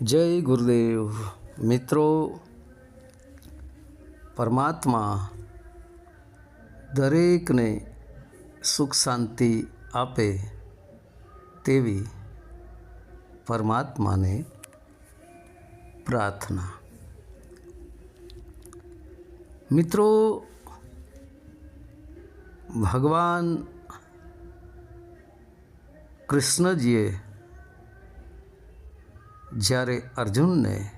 જય ગુરુદેવ મિત્રો પરમાત્મા દરેકને સુખ શાંતિ આપે તેવી પરમાત્માને પ્રાર્થના મિત્રો ભગવાન કૃષ્ણજીએ જ્યારે અર્જુનને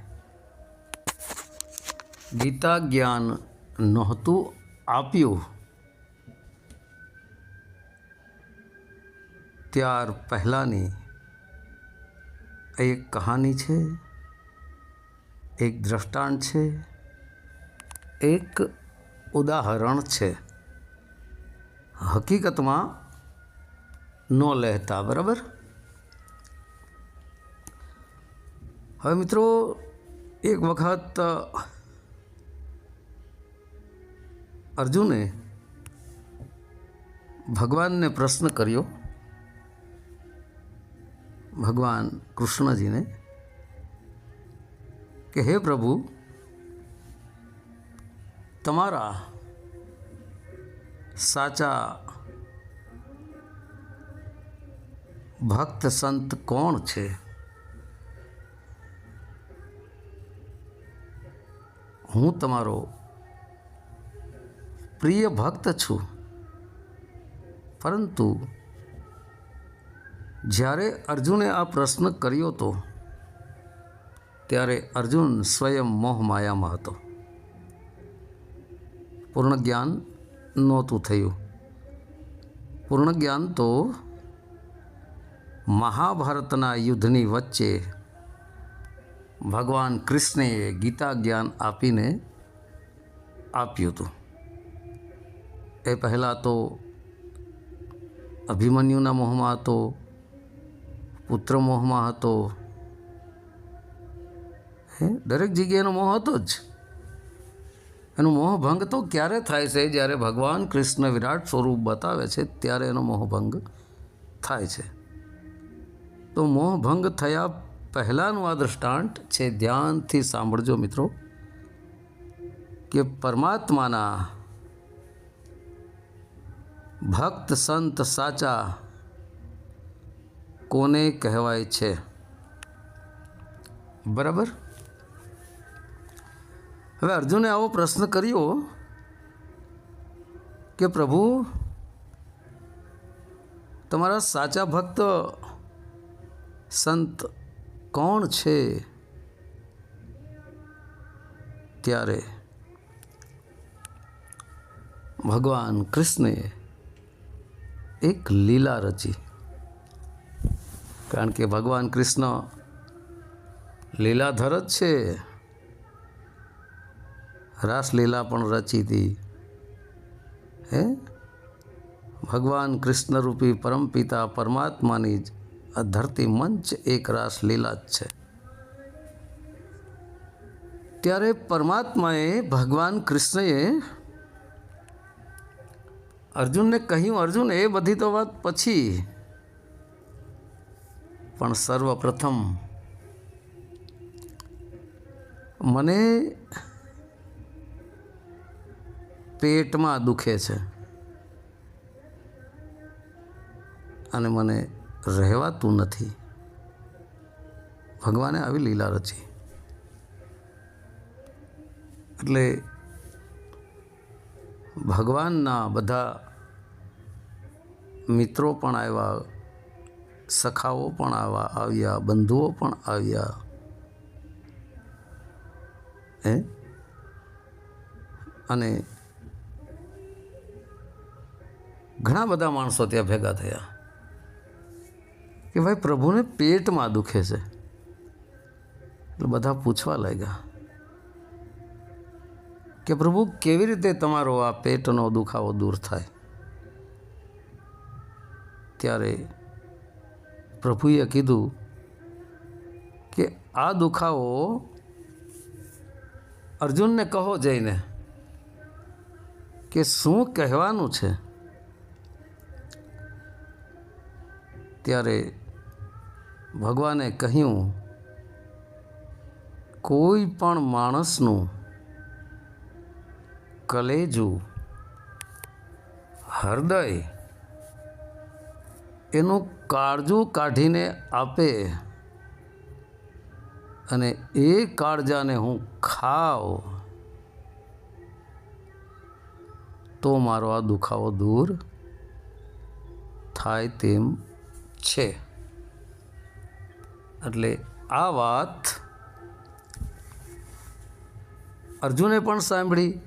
ગીતા જ્ઞાન નહોતું આપ્યું, ત્યાર પહેલાંની એક કહાની છે, એક દ્રષ્ટાંત છે, એક ઉદાહરણ છે. હકીકતમાં ન લેતા, બરાબર? હવે મિત્રો, એક વખત અર્જુને ભગવાનને પ્રશ્ન કર્યો. ભગવાન કૃષ્ણજીને કે, હે પ્રભુ, તમારા સાચા ભક્ત સંત કોણ છે? હું તમારો પ્રિય ભક્ત છું. પરંતુ જ્યારે અર્જુને આ પ્રશ્ન કર્યો હતો ત્યારે અર્જુન સ્વયં મોહમાયામાં હતો. પૂર્ણ જ્ઞાન નહોતું થયું. પૂર્ણ જ્ઞાન તો મહાભારતના યુદ્ધની વચ્ચે ભગવાન કૃષ્ણએ ગીતા જ્ઞાન આપીને આપ્યું હતું. એ પહેલાં તો અભિમન્યુના મોહમાં હતો, પુત્ર મોહમાં હતો. હે, દરેક જગ્યાએનો મોહ હતો જ. એનો મોહભંગ તો ક્યારે થાય છે? જ્યારે ભગવાન કૃષ્ણ વિરાટ સ્વરૂપ બતાવે છે, ત્યારે એનો મોહભંગ થાય છે. તો મોહભંગ થયા પહેલાંનું આ દૃષ્ટાંત છે, ધ્યાનથી સાંભળજો મિત્રો, કે પરમાત્માના ભક્ત, સંત, સાચા કોને કહેવાય છે? બરાબર? હવે અર્જુને આવો પ્રશ્ન કર્યો કે પ્રભુ, તમારા સાચા ભક્ત, સંત કોણ છે? ત્યારે ભગવાન કૃષ્ણે એક લીલા રચી, કારણ કે ભગવાન કૃષ્ણ લીલાધર જ છે. રાસલીલા પણ રચી હતી. હે? ભગવાન કૃષ્ણરૂપી પરમપિતા પરમાત્માની જ આ ધરતી મંચ એક રાસ લીલા જ છે. ત્યારે પરમાત્માએ ભગવાન કૃષ્ણએ અર્જુનને કહ્યું, અર્જુન, એ બધી તો વાત પછી. પણ સર્વપ્રથમ મને પેટમાં દુખે છે. અને મને રહેવાતું નથી. ભગવાને આવી લીલા રચી. એટલે ભગવાનના બધા મિત્રો પણ આવ્યા, સખાઓ પણ આવા, આવ્યા, બંધુઓ પણ આવ્યા. હે? અને ઘણા બધા માણસો ત્યાં ભેગા થયા. કે ભાઈ પ્રભુને પેટમાં દુખે છે. એટલે બધા પૂછવા લાગ્યા કે પ્રભુ કેવી રીતે તમારો આ પેટનો દુખાવો દૂર થાય? ત્યારે પ્રભુએ કીધું કે આ દુખાવો અર્જુનને કહો જઈને કે શું કહેવાનું છે? ત્યારે ભગવાને કહ્યું, કોઈ પણ માણસનું કલેજું, હૃદય, એનું કાળજું કાઢીને આપે અને એ કાળજાને હું ખાવ, તો મારો આ દુખાવો દૂર થાય તેમ છે. એટલે આ વાત અર્જુને પણ સાંભળી.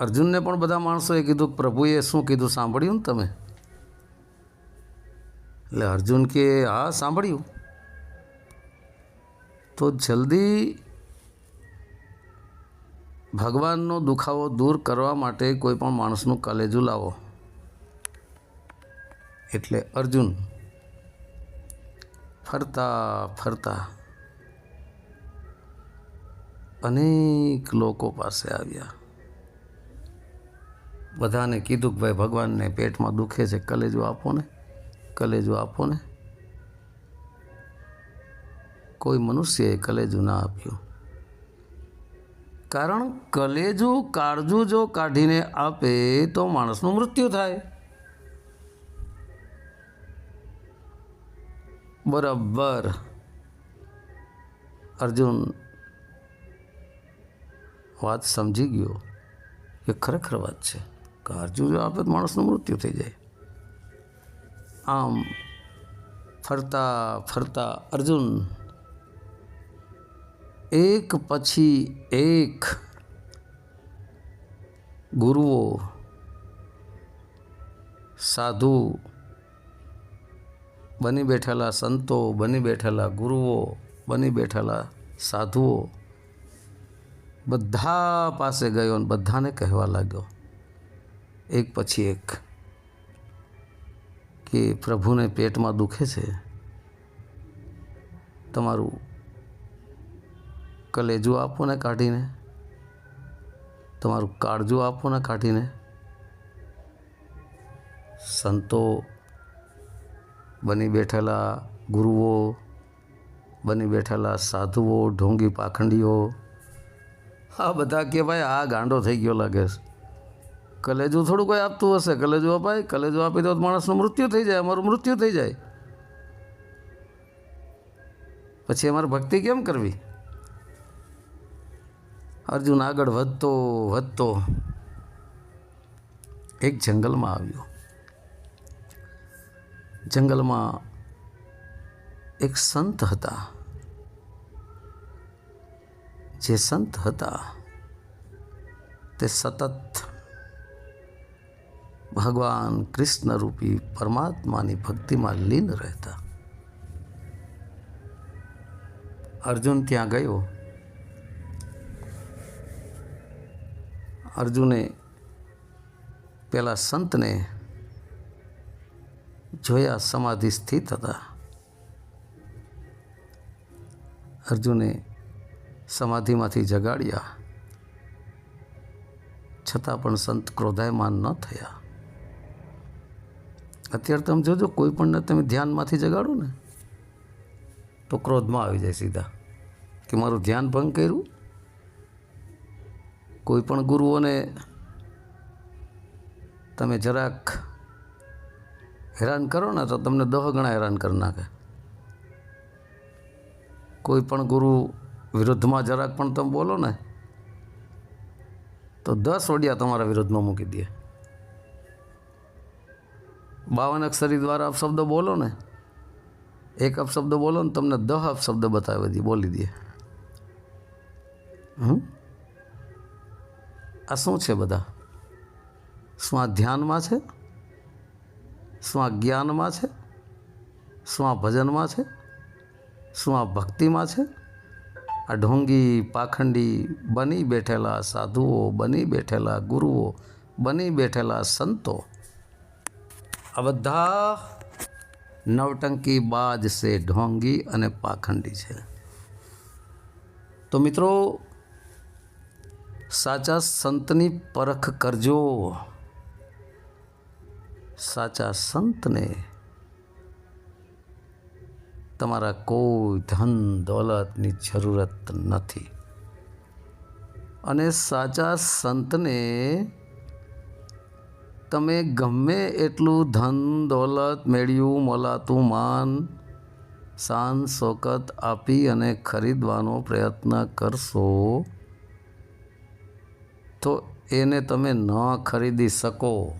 અર્જુનને પણ બધા માણસોએ કીધું પ્રભુએ શું કીધું સાંભળ્યું ને તમે? એટલે અર્જુન કે, હા, સાંભળ્યું. તો જલ્દી ભગવાનનો દુખાવો દૂર કરવા માટે કોઈ પણ માણસનું કલેજું લાવો. એટલે અર્જુન ફરતા ફરતા અનેક લોકો પાસે આવ્યા. બધાને કીધું કે, ભાઈ, ભગવાનને પેટમાં દુખે છે, કલેજો આપો ને, કલેજો આપો ને. કોઈ મનુષ્યએ કલેજું ના આપ્યું. કારણ કલેજું કાળજું જો કાઢીને આપે તો માણસનું મૃત્યુ થાય. બરાબર. અર્જુન, વાત સમજી ગયો. એ ખરેખર વાત છે કે અર્જુન આપે તો માણસનું મૃત્યુ થઈ જાય. આમ, ફરતા ફરતા અર્જુન, એક પછી એક ગુરુઓ, સાધુ બની બેઠેલા સંતો, બની બેઠેલા ગુરુઓ, બની બેઠેલા સાધુઓ બધા પાસે ગયો અને બધાને કહેવા લાગ્યો, એક પછી એક, કે પ્રભુને પેટમાં દુખે છે, તમારું કલેજું આપો ને કાઢીને, તમારું કાળજું આપો ને કાઢીને, સંતો બની બેઠેલા ગુરુઓ, બની બેઠેલા સાધુઓ, ઢોંગી પાખંડીઓ, આ બધા કે ભાઈ આ ગાંડો થઈ ગયો લાગે છે. કલેજું થોડું કોઈ આપતું હશે. કલેજું અપાય, કલેજું આપી દો તો માણસનું મૃત્યુ થઈ જાય, અમારું મૃત્યુ થઈ જાય. પછી અમારે ભક્તિ કેમ કરવી? અર્જુન આગળ વધતો વધતો એક જંગલમાં આવ્યો. જંગલમાં એક સંત હતા. જે સંત હતા, તે સતત ભગવાન કૃષ્ણ રૂપી પરમાત્માની ભક્તિમાં લીન રહેતા. અર્જુન ત્યાં ગયો. અર્જુને પેલા સંતને જોયા સમાધિ સ્થિત હતા. અર્જુને સમાધિમાંથી જગાડ્યા. છતાં પણ સંત ક્રોધાયમાન ન થયા. અત્યારે તમે જોજો, કોઈ પણને તમે ધ્યાનમાંથી જગાડો ને, તો ક્રોધમાં આવી જાય સીધા. કે મારું ધ્યાન ભંગ કર્યું? કોઈ પણ ગુરુઓને તમે જરાક હેરાન કરો ને તો તમને દહ ગણા હેરાન કરી નાખે. કોઈ પણ ગુરુ વિરુદ્ધમાં જરાક પણ તમે બોલો ને, તો દસ વડિયા તમારા વિરુદ્ધમાં મૂકી દે. બાવન અક્ષરી દ્વારા અપશબ્દ બોલો ને, એક અપશબ્દ બોલો ને તમને દહ અપશબ્દ બતાવી દે, બોલી દે. હમ? આ શું છે બધા? શું આ ધ્યાનમાં છે? શું આ જ્ઞાનમાં છે શું આ ભજનમાં છે શું આ ભક્તિમાં છે. આ ઢોંગી પાખંડી બની બેઠેલા સાધુઓ, બની બેઠેલા ગુરુઓ, બની બેઠેલા સંતો. આ બધા નવટંકી બાજ છે, ઢોંગી અને પાખંડી છે. તો મિત્રો, સાચા સંતની પરખ કરજો. સાચા સંતને તમારા કોઈ ધન દોલતની જરૂરત નથી. અને સાચા સંતને તમે ગમે એટલું ધન દોલત મેળ્યું, મોલાતું માન શાન શોકત આપી અને ખરીદવાનો પ્રયત્ન કરશો, તો એને તમે ન ખરીદી શકો.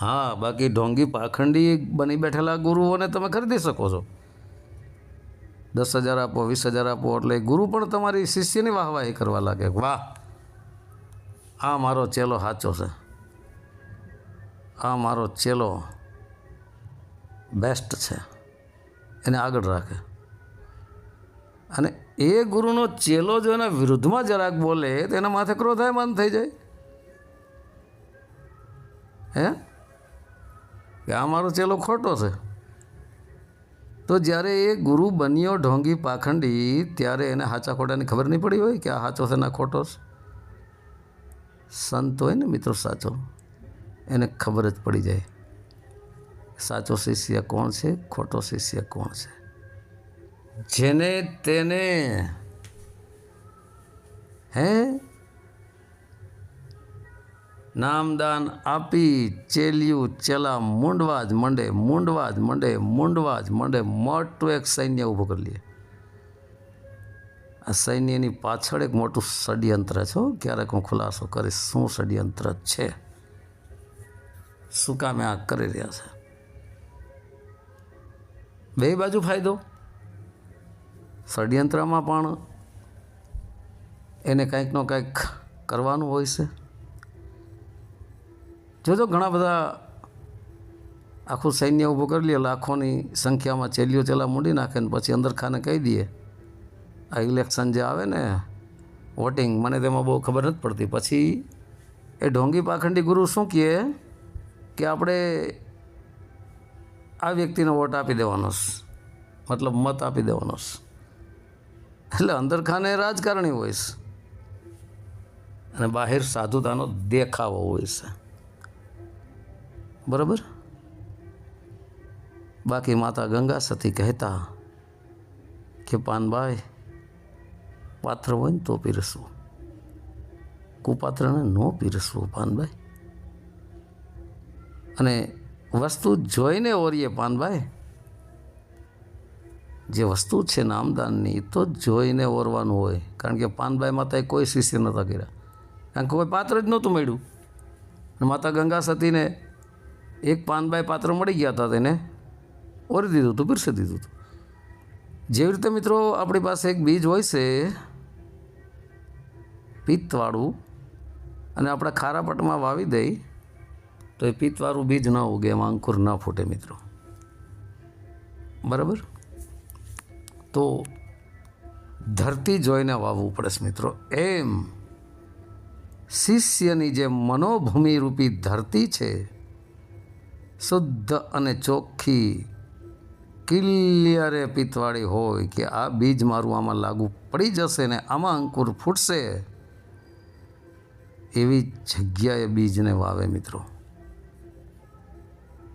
હા, બાકી ઢોંગી પાખંડી બની બેઠેલા ગુરુઓને તમે ખરીદી શકો છો. દસ હજાર આપો, વીસ હજાર આપો, એટલે ગુરુ પણ તમારી શિષ્યની વાહવાહી કરવા લાગે વાહ, આ મારો ચેલો સાચો છે. આ મારો ચેલો બેસ્ટ છે. એને આગળ રાખે. અને એ ગુરુનો ચેલો જો એના વિરુદ્ધમાં જરાક બોલે, તો એના માથે ક્રોધાયમાન થઈ જાય. હે? કે આ મારો ચેલો ખોટો છે. તો જ્યારે એ ગુરુ બન્યો ઢોંગી પાખંડી, ત્યારે એને હાચા ખોટાની ખબર નહીં પડી હોય કે આ સાચો છે ના ખોટો છે? સંત હોય ને મિત્રો સાચો, એને ખબર જ પડી જાય સાચો શિષ્ય કોણ છે, ખોટો શિષ્ય કોણ છે. જેને તેને, હે? નામદાન આપી ચેલિયું ચેલા મૂંડવા જ મંડે મૂંડવા જ મંડે મૂંડવા જ મંડે, મોટું એક સૈન્ય ઊભું કરી લે. આ સૈન્યની પાછળ એક મોટું ષડયંત્ર છે. ક્યારેક હું ખુલાસો કરીશ, શું ષડયંત્ર છે? શું કામે આ કરી રહ્યા છે? બે બાજુ ફાયદો. ષડયંત્રમાં પણ એને કંઈકનો કંઈક કરવાનું હોય છે. જોજો, ઘણા બધા આખું સૈન્ય ઊભું કરી લે લાખોની સંખ્યામાં ચેલીઓ ચેલા મૂડી નાખે ને પછી અંદર ખાને કહી દઈએ, આ ઇલેક્શન જે આવે ને વોટિંગ મને તેમાં બહુ ખબર નથી પડતી. પછી એ ઢોંગી પાખંડી ગુરુ શું કહે કે આપણે આ વ્યક્તિને વોટ આપી દેવાનો મતલબ મત આપી દેવાનો એટલે અંદર ખાને રાજકારણી હોય અને બહાર સાધુતાનો દેખાવો હોય છે. બરાબર? બાકી માતા ગંગા સતી કહેતા કે પાનભાઈ પાત્ર હોય ને તો પીરસવું. કુપાત્રને ન પીરસવું પાનભાઈ અને વસ્તુ જોઈને ઓરીએ પાનભાઈ જે વસ્તુ છે નામદાનની તો જોઈને ઓરવાનું હોય. કારણ કે પાનભાઈ માતાએ કોઈ શિષ્ય નહોતા કર્યા. કારણ કે કોઈ પાત્ર જ નહોતું મળ્યું. માતા ગંગા સતીને એક પાનભાઈ પાત્ર મળી ગયા હતા તેને. ઓરી દીધું હતું પીરસી દીધું હતું જેવી રીતે મિત્રો આપણી પાસે એક બીજ હોય છે, પિત્તવાળું, અને આપણે ખારા પટમાં વાવી દઈ, તો એ પિત્તવાળું બીજ ન ઉગે, એમાં અંકુર ન ફૂટે મિત્રો. બરાબર? તો ધરતી જોઈને વાવવું પડે મિત્રો. એમ શિષ્યની જે મનોભૂમિ રૂપી ધરતી છે શુદ્ધ અને ચોખ્ખી કિલ્યારે પિત્તવાળી હોય કે આ બીજ મારું આમાં લાગુ પડી જશે ને આમાં અંકુર ફૂટશે, એવી જગ્યાએ બીજને વાવે મિત્રો.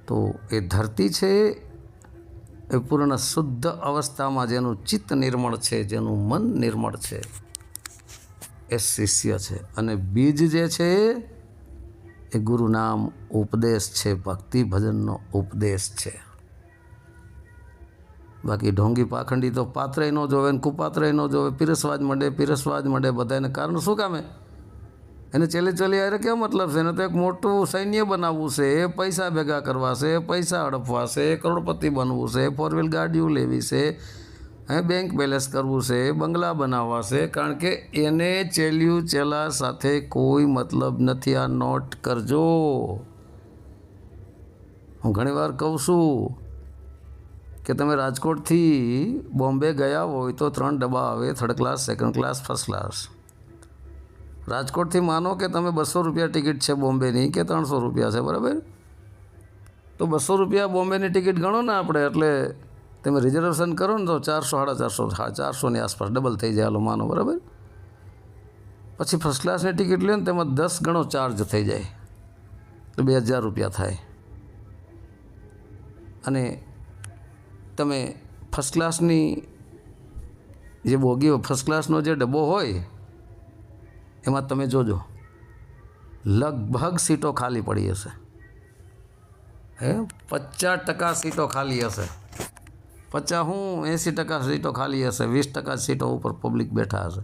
તો એ ધરતી છે, એ પૂર્ણ શુદ્ધ અવસ્થામાં જેનું ચિત્ત નિર્મળ છે, જેનું મન નિર્મળ છે, એ શિષ્ય છે. અને બીજ જે છે એ ગુરુ નામ ઉપદેશ છે, ભક્તિ ભજનનો ઉપદેશ છે. બાકી ઢોંગી પાખંડી તો પાત્રય ન જોવે ને કુપાત્રય ન જોવે, પીરસવા જ મળે પીરસવા જ મળે બધાને. કારણ શું કામે? એને ચેલે ચલી અરે કેમ મતલબ છે? એને તો એક મોટું સૈન્ય બનાવવું છે, એ પૈસા ભેગા કરવા છે, પૈસા હડપવા છે, કરોડપતિ બનવું છે ફોર વ્હીલ ગાડીઓ લેવી છે બેંક બેલેન્સ કરવું છે, બંગલા બનાવવા છે કારણ કે એને ચેલ્યું ચેલા સાથે કોઈ મતલબ નથી. આ નોટ કરજો. હું ઘણીવાર કહું છું કે તમે રાજકોટથી બોમ્બે ગયા હોય તો ત્રણ ડબ્બા આવે third class second class first class રાજકોટથી માનો કે તમે બસો રૂપિયા ટિકિટ છે બોમ્બેની કે ત્રણસો રૂપિયા છે, બરાબર? તો બસો રૂપિયા બોમ્બેની ટિકિટ ગણો ને આપણે, એટલે તમે રિઝર્વેશન કરો ને તો ચારસો, સાડા ચારસો ચારસોની આસપાસ ડબલ થઈ જાય માનો, બરાબર? પછી ફર્સ્ટ ક્લાસની ટિકિટ લે ને તેમાં દસ ગણો ચાર્જ થઈ જાય. તો બે હજાર રૂપિયા થાય. અને તમે ફર્સ્ટ ક્લાસની જે બોગી ફર્સ્ટ ક્લાસનો જે ડબ્બો હોય, એમાં તમે જોજો, લગભગ સીટો ખાલી પડી હશે. હે? પચાસ ટકા સીટો ખાલી હશે. પચાસ હું એંસી ટકા સીટો ખાલી હશે, વીસ ટકા સીટો ઉપર પબ્લિક બેઠા હશે.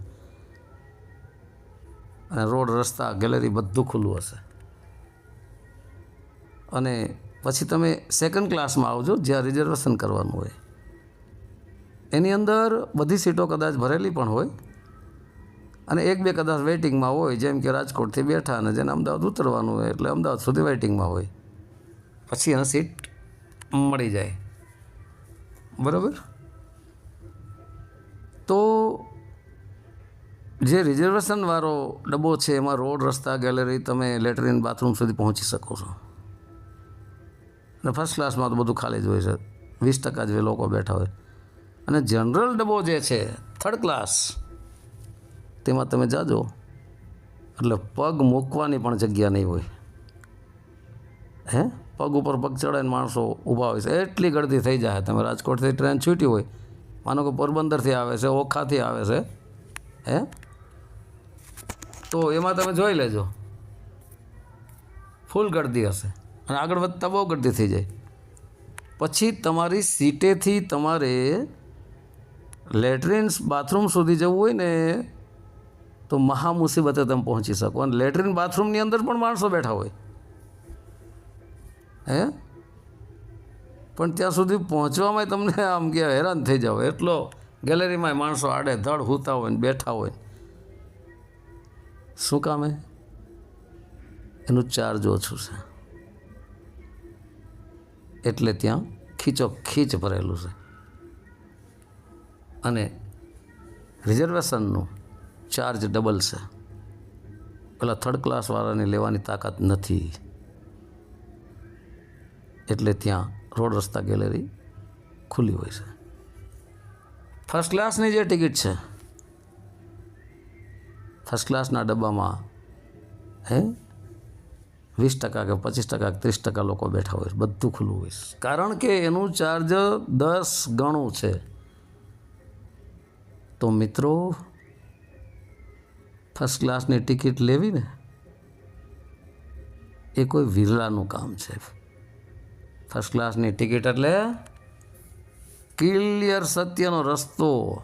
અને રોડ, રસ્તા ગેલેરી બધું ખુલ્લું હશે. અને પછી તમે સેકન્ડ ક્લાસમાં આવજો, જ્યાં રિઝર્વેશન કરવાનું હોય. એની અંદર બધી સીટો કદાચ ભરેલી પણ હોય. અને એક બે કદાચ વેઇટિંગમાં હોય, જેમ કે રાજકોટથી બેઠા અને જેને અમદાવાદ ઉતરવાનું હોય, એટલે અમદાવાદ સુધી વેઇટિંગમાં હોય. પછી એને સીટ મળી જાય. બરાબર? તો જે રિઝર્વેશનવાળો ડબ્બો છે, એમાં રોડ, રસ્તા ગેલેરી તમે લેટરિન બાથરૂમ સુધી પહોંચી શકો છો. અને ફર્સ્ટ ક્લાસમાં તો બધું ખાલી જ હોય છે. વીસ ટકા જે લોકો બેઠા હોય. અને જનરલ ડબ્બો જે છે થર્ડ ક્લાસ તેમાં તમે જાજો. એટલે પગ મૂકવાની પણ જગ્યા નહીં હોય. હે? પગ ઉપર પગ ચડાવીને માણસો ઊભા હોય છે. એટલી ગળતી થઈ જાય. તમે રાજકોટથી ટ્રેન છૂટી હોય, માનો કે પોરબંદરથી આવે છે, ઓખાથી આવે છે, હે? તો એમાં તમે જોઈ લેજો. ફૂલ ગળતી હશે. અને આગળ વધતા બહુ ગળતી થઈ જાય. પછી તમારી સીટેથી તમારે લેટ્રિન્સ બાથરૂમ સુધી જવું હોય ને, તો મહા મુસીબતે તમે પહોંચી શકો. અને લેટ્રિન બાથરૂમની અંદર પણ માણસો બેઠા હોય. હે? પણ ત્યાં સુધી પહોંચવામાં તમને આમ કે હેરાન થઈ જાવ એટલો ગેલેરીમાં માણસો આડે ધડ હૂતા હોય ને બેઠા હોય શું કામ એનું ચાર્જ ઓછું છે. એટલે ત્યાં ખીચો ખીચ ભરેલું છે. અને રિઝર્વેશનનું ચાર્જ ડબલ છે. પેલા થર્ડ ક્લાસવાળાને લેવાની તાકાત નથી. એટલે ત્યાં રોડ રસ્તા ગેલેરી ખુલ્લી હોય છે ફર્સ્ટ ક્લાસની જે ટિકિટ છે ફર્સ્ટ ક્લાસના ડબ્બામાં, હે વીસ ટકા કે પચીસ ટકા ત્રીસ ટકા લોકો બેઠા હોય. બધું ખુલ્લું હોય છે. કારણ કે એનું ચાર્જ દસ ગણું છે તો મિત્રો ફર્સ્ટ ક્લાસની ટિકિટ લેવી ને, એ કોઈ વિરલાનું કામ છે ફર્સ્ટ ક્લાસની ટિકિટ એટલે ક્લિયર સત્યનો રસ્તો.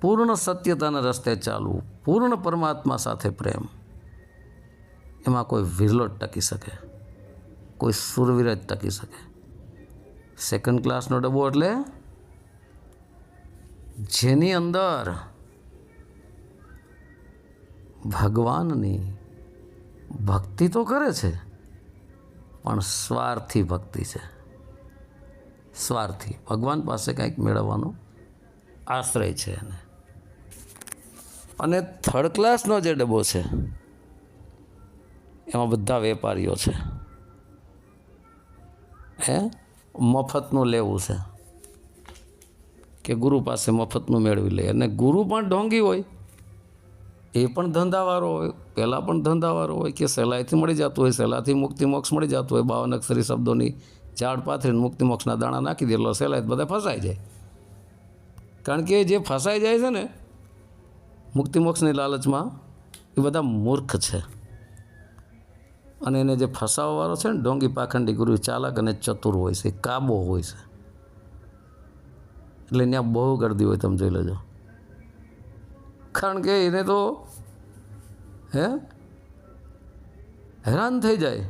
પૂર્ણ સત્યતાના રસ્તે ચાલવું. પૂર્ણ પરમાત્મા સાથે પ્રેમ. એમાં કોઈ વિરલો જ ટકી શકે. કોઈ સુરવીર જ ટકી શકે. સેકન્ડ ક્લાસનો ડબ્બો એટલે જેની અંદર ભગવાનની ભક્તિ તો કરે છે. પણ સ્વાર્થી ભક્તિ છે. સ્વાર્થી. ભગવાન પાસે કંઈક મેળવવાનો આશ્રય છે એને. અને થર્ડ ક્લાસનો જે ડબ્બો છે, એમાં બધા વેપારીઓ છે. હે? મફતનું લેવું છે. કે ગુરુ પાસે મફતનું મેળવી લે. અને ગુરુ પણ ઢોંગી હોય, એ પણ ધંધાવાળો હોય. પહેલાં પણ ધંધાવાળો હોય કે સહેલાઈથી મળી જતું હોય, સહેલાથી મુક્તિ મોક્ષ મળી જતું હોય, બાવન અક્ષરી શબ્દોની ઝાડ પાથરીને મુક્તિ મોક્ષના દાણા નાખી દે એટલે સહેલાઈ બધા ફસાઈ જાય. કારણ કે જે ફસાઈ જાય છે ને, મુક્તિ મોક્ષની લાલચમાં એ બધા મૂર્ખ છે. અને એને જે ફસાવવાવાળો છે ને, ડોંગી પાખંડી ગુરુ ચાલક અને ચતુર હોય છે કાબો હોય છે. એટલે ત્યાં બહુ ગરદી હોય, તમે જોઈ લેજો. કારણ કે એને તો હે? હેરાન થઈ જાય.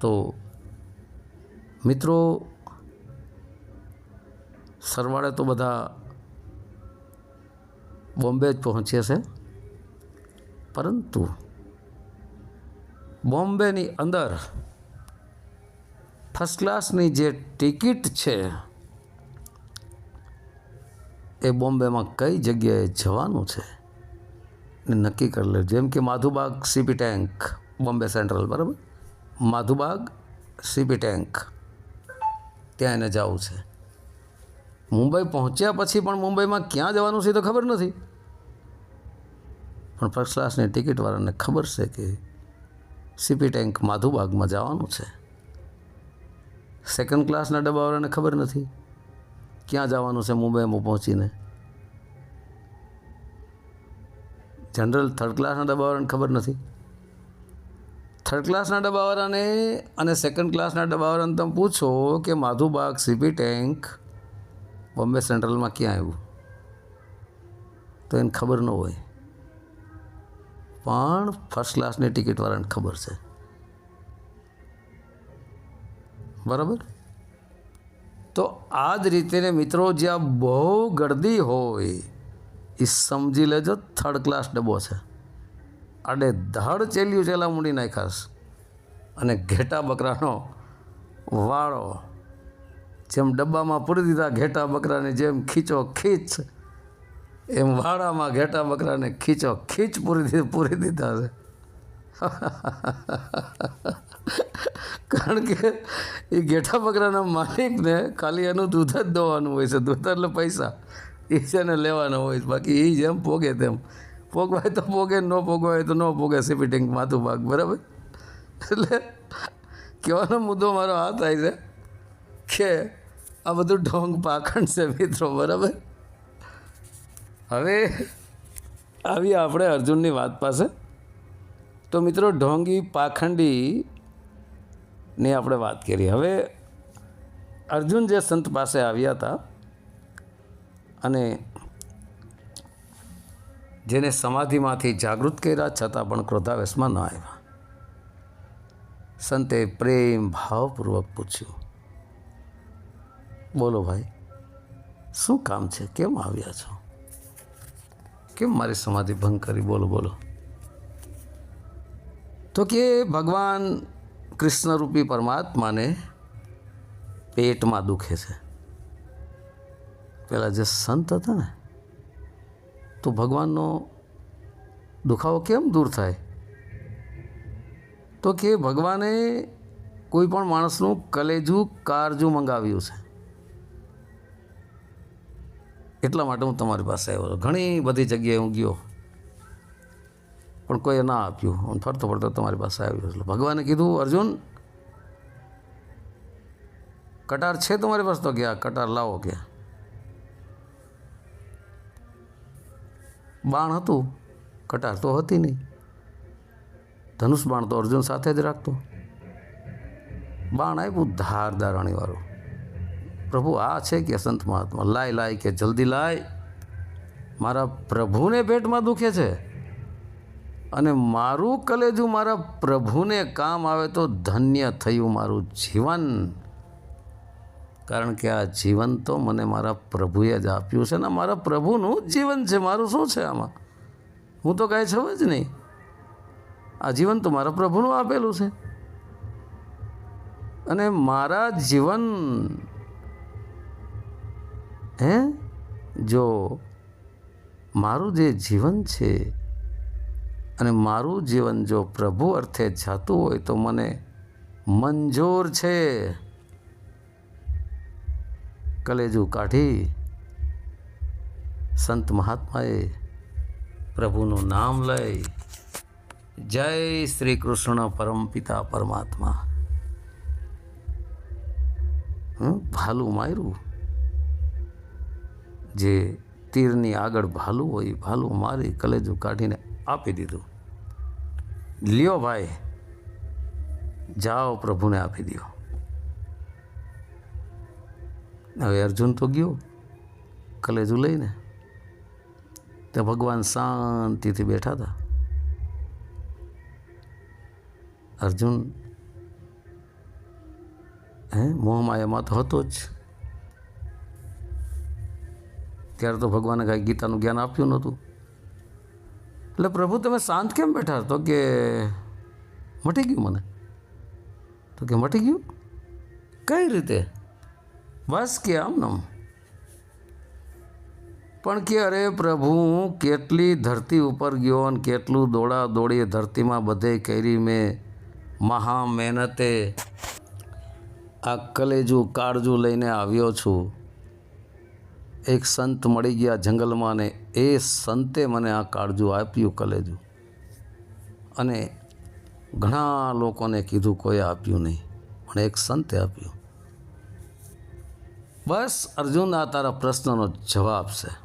તો મિત્રો, સરવાળે તો બધા બોમ્બે જ પહોંચે છે. પરંતુ બોમ્બેની અંદર ફર્સ્ટ ક્લાસની જે ટિકિટ છે, એ બોમ્બેમાં કઈ જગ્યાએ જવાનું છે? નક્કી કરી લે. જેમ કે Madhubag CP tank, Bombay central, બરાબર? માધુબાગ સીપી ટેન્ક, ત્યાં એને જવું છે. મુંબઈ પહોંચ્યા પછી પણ મુંબઈમાં ક્યાં જવાનું છે તો ખબર નથી. પણ ફર્સ્ટ ક્લાસની ટિકિટવાળાને ખબર છે કે સીપી ટેન્ક માધુબાગમાં જવાનું છે. સેકન્ડ ક્લાસના ડબ્બાવાળાને ખબર નથી. ક્યાં જવાનું છે મુંબઈમાં પહોંચીને? જનરલ થર્ડ ક્લાસના ડબ્બાવાળાને ખબર નથી. થર્ડ ક્લાસના ડબ્બાવાળાને અને સેકન્ડ ક્લાસના ડબ્બાવાળાને તમે પૂછો કે માધુબાગ સીપી ટેન્ક બોમ્બે સેન્ટ્રલમાં ક્યાં આવ્યું? તો એને ખબર ન હોય. પણ ફર્સ્ટ ક્લાસની ટિકિટવાળાને ખબર છે. બરાબર? તો આ જ રીતે મિત્રો જ્યાં બહુ ગર્દી હોય એ સમજી લેજો થર્ડ ક્લાસ ડબ્બો છે. આડે ધડ ચેલ્યું ચેલા મૂડી નાખાશ અને ઘેટા બકરાનો વાળો, જેમ ડબ્બામાં પૂરી દીધા ઘેટા બકરાને જેમ ખીચો ખીચ, એમ વાળામાં ઘેટા બકરાને ખીચો ખીચ પૂરી દીધી પૂરી દીધા છે. કારણ કે એ ઘેટા બકરાના માલિકને ખાલી એનું દૂધ જ દોવાનું હોય છે, દૂધ એટલે પૈસા. એ છે ને લેવાના હોય બાકી એ જેમ પોગે તેમ. પોગવાય તો પોગે, ન પોગવાય તો ન પોગે સીપીટિંગ માથું ભાગ, બરાબર? એટલે કહેવાનો મુદ્દો મારો આ થાય છે કે આ બધું ઢોંગ પાખંડ છે મિત્રો, બરાબર? હવે આવી આપણે અર્જુનની વાત પાસે. તો મિત્રો, ઢોંગી પાખંડીની આપણે વાત કરી હવે અર્જુન જે સંત પાસે આવ્યા હતા અને જેને સમાધિમાંથી જાગૃત કર્યા છતાં પણ ક્રોધાવેશમાં ન આવ્યા. સંતે પ્રેમ ભાવપૂર્વક પૂછ્યું, બોલો ભાઈ, શું કામ છે? કેમ આવ્યા છો? કેમ મારી સમાધિ ભંગ કરી? બોલો બોલો. તો કે ભગવાન કૃષ્ણરૂપી પરમાત્માને પેટમાં દુખે છે. પેલા જે સંત હતા ને, તો ભગવાનનો દુખાવો કેમ દૂર થાય? તો કે ભગવાને કોઈ પણ માણસનું કલેજું, કારજું મંગાવ્યું છે. એટલા માટે હું તમારી પાસે આવ્યો ઘણી બધી જગ્યાએ હું ગયો. પણ કોઈએ ના આપ્યું. હું ફરતો ફરતો તમારી પાસે આવ્યો એટલે ભગવાને કીધું, અર્જુન, કટાર છે તમારી પાસે? તો કે કટાર લાવો કે. બાણ હતું, કટાર તો હતી નહીં. ધનુષ બાણ તો અર્જુન સાથે જ રાખતો. બાણ આપ્યું ધારદાર અણીવાળું પ્રભુ, આ છે કે સંત મહાત્મા? લાય લાય કે જલ્દી લાય. મારા પ્રભુને પેટમાં દુખે છે. અને મારું કલેજું, મારા પ્રભુને કામ આવે તો ધન્ય થયું મારું જીવન. કારણ કે આ જીવન તો મને મારા પ્રભુએ જ આપ્યું છે ને મારા પ્રભુનું જીવન છે, મારું શું છે આમાં? હું તો કાંઈ છું જ નહીં. આ જીવન તો મારા પ્રભુનું આપેલું છે. અને મારા જીવન, હે? જો મારું જે જીવન છે અને મારું જીવન જો પ્રભુ અર્થે જાતું હોય તો મને મંજૂર છે. કલેજું કાઢી સંત મહાત્માએ પ્રભુનું નામ લઈ જય શ્રી કૃષ્ણ પરમપિતા પરમાત્મા. હું ભાલું માર્યું. જે તીરની આગળ ભાલું હોય, ભાલું મારી કલેજું કાઢીને આપી દીધું. લ્યો ભાઈ, જાઓ પ્રભુને આપી દો હવે અર્જુન તો ગયો, કલેજું લઈને. તે ભગવાન શાંતિથી બેઠા હતા. અર્જુન, હે મોહમાયામાં તો હતો જ. ત્યારે તો ભગવાને કાંઈ ગીતાનું જ્ઞાન આપ્યું નહોતું. એટલે પ્રભુ, તમે શાંત કેમ બેઠા? તો કે મટી ગયું મને. તો કે મટી ગયું? કઈ રીતે? બસ કે આમનમ પણ કે અરે પ્રભુ, હું કેટલી ધરતી ઉપર ગયો અને કેટલું દોડા દોડી ધરતીમાં બધે કરી મેં મહા મહેનતે. આ કલેજું, કાળજું લઈને આવ્યો છું. એક સંત મળી ગયા જંગલમાં ને એ સંતે મને આ કાળજું આપ્યું કલેજું. અને ઘણા લોકોને કીધું, કોઈ આપ્યું નહીં, પણ એક સંતે આપ્યું. બસ અર્જુન આ તારા પ્રશ્નનો જવાબ છે.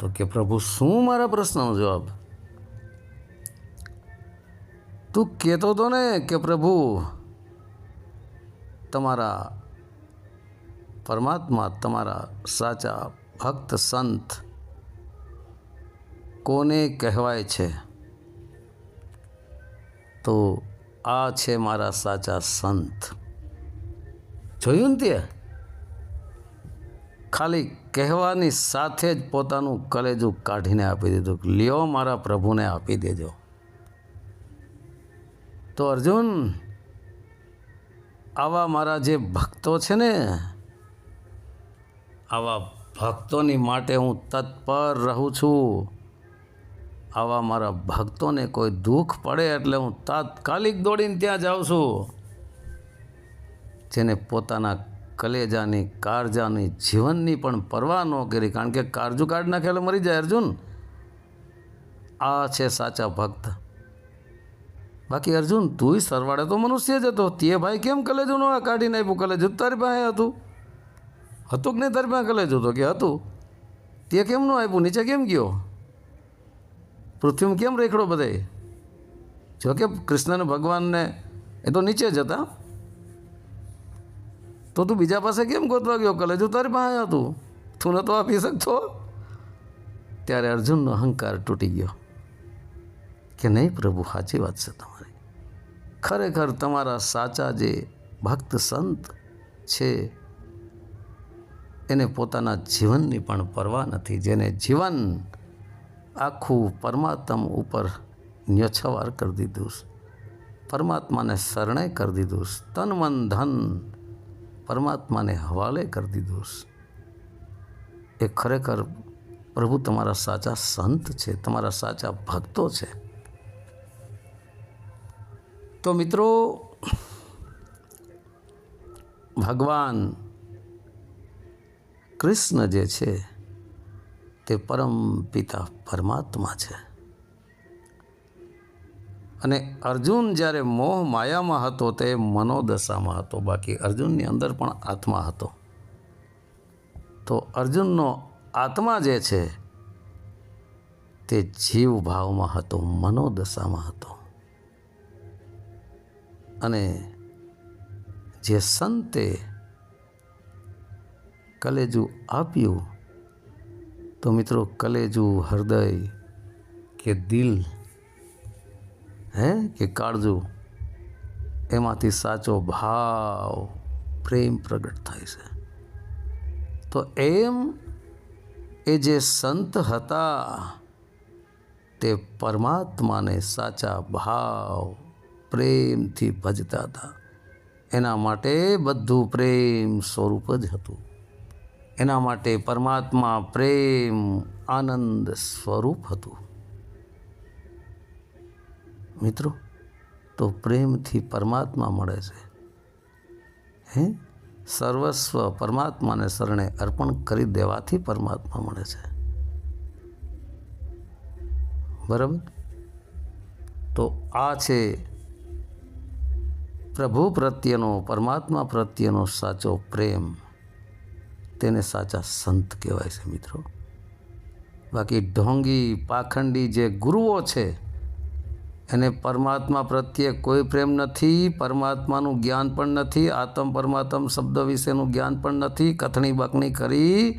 તો કે પ્રભુ, શું મારા પ્રશ્નનો જવાબ? તું કહેતો હતો ને કે પ્રભુ, તમારા પરમાત્મા, તમારા સાચા ભક્ત, સંત કોને કહેવાય છે? તો આ છે મારા સાચા સંત. જોયું ને તે ખાલી કહેવાની સાથે જ પોતાનું કલેજું કાઢીને આપી દીધું લ્યો મારા પ્રભુને આપી દેજો. તો અર્જુન, આવા મારા જે ભક્તો છે ને, આવા ભક્તોની માટે હું તત્પર રહું છું. આવા મારા ભક્તોને કોઈ દુઃખ પડે એટલે હું તાત્કાલિક દોડીને ત્યાં જાઉં છું. જેને પોતાના કલેજાની કાળજાની જીવનની પણ પરવા ન કરી, કારણ કે કાળજુ કાઢ નાખેલો મરી જાય અર્જુન. આ છે સાચા ભક્ત. બાકી અર્જુન, તુંય સરવાળે તો મનુષ્ય જ હતો. તે ભાઈ કેમ કલેજું ન કાઢીને આપ્યું? કલેજું તારી પાસે હતું. હતું કે નહીં તારી પાસે કલેજું તો કે હતું. તે કેમ ન આપ્યું? નીચે કેમ ગયો? પૃથ્વીમાં કેમ રેખડો બધે? જો કે કૃષ્ણને ભગવાનને એ તો નીચે જ હતા. તો તું બીજા પાસે કેમ ગોતવા ગયો કલેજું તારી પાસે હતું. તું નતો આપી શકતો? ત્યારે અર્જુનનો અહંકાર તૂટી ગયો. કે નહીં પ્રભુ, સાચી વાત છે તમારી. ખરેખર તમારા સાચા જે ભક્ત સંત છે, એને પોતાના જીવનની પણ પરવા નથી. જેને જીવન આખું પરમાત્મ ઉપર ન્યછવાર કરી દીધું પરમાત્માને શરણે કરી દીધું તન મન ધન પરમાત્માને હવાલે કરી દીધો. એ ખરેખર પ્રભુ તમારા સાચા સંત છે, તમારા સાચા ભક્તો છે તો મિત્રો, ભગવાન કૃષ્ણ જે છે, તે પરમ પિતા પરમાત્મા છે અને અર્જુન જ્યારે મોહ માયામાં હતો તે મનોદશામાં હતો. બાકી અર્જુનની અંદર પણ આત્મા હતો. તો અર્જુનનો આત્મા જે છે, તે જીવ ભાવમાં હતો, મનોદશામાં હતો. અને જે સંતે કલેજું આપ્યું, તો મિત્રો કલેજું હૃદય કે દિલ હે, કે કાળજો. એમાંથી સાચો ભાવ પ્રેમ પ્રગટ થાય છે. તો એમ એ જે સંત હતા, તે પરમાત્માને સાચા ભાવ પ્રેમથી ભજતા હતા. એના માટે બધું પ્રેમ સ્વરૂપ જ હતું. એના માટે પરમાત્મા પ્રેમ આનંદ સ્વરૂપ હતું. મિત્રો, તો પ્રેમથી પરમાત્મા મળે છે. હે? સર્વસ્વ પરમાત્માને શરણે અર્પણ કરી દેવાથી પરમાત્મા મળે છે. બરાબર? તો આ છે પ્રભુ પ્રત્યેનો, પરમાત્મા પ્રત્યેનો સાચો પ્રેમ. તેને સાચા સંત કહેવાય છે મિત્રો. બાકી ઢોંગી, પાખંડી જે ગુરુઓ છે એને પરમાત્મા પ્રત્યે કોઈ પ્રેમ નથી, પરમાત્માનું જ્ઞાન પણ નથી, આત્મ પરમાત્મ શબ્દ વિશેનું જ્ઞાન પણ નથી, કથણી બકણી કરી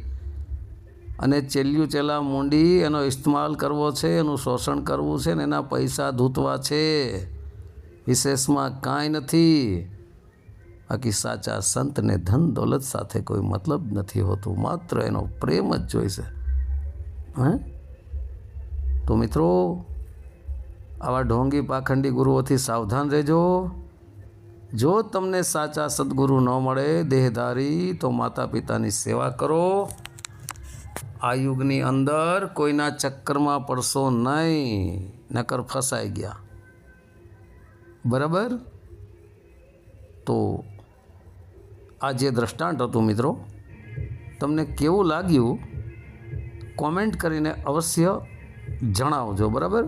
અને ચેલ્યું ચેલા મૂંડી, એનો ઇસ્તેમાલ કરવો છે, એનું શોષણ કરવું છે ને એના પૈસા ધૂતવા છે. વિશેષમાં કાંઈ નથી. બાકી સાચા સંતને ધન દોલત સાથે કોઈ મતલબ નથી હોતું, માત્ર એનો પ્રેમ જ જોઈશે હે? તો મિત્રો આવા ઢોંગી પાખંડી ગુરુઓથી સાવધાન રહેજો. જો તમને સાચા સદગુરુ ન મળે, દેહધારી, તો માતા પિતાની સેવા કરો. આ યુગની અંદર કોઈના ચક્કરમાં પડશો નહીં, નકર ફસાઈ ગયા. બરાબર? તો આ જે દ્રષ્ટાંત હતું મિત્રો, તમને કેવું લાગ્યું? કોમેન્ટ કરીને અવશ્ય જણાવજો, બરાબર?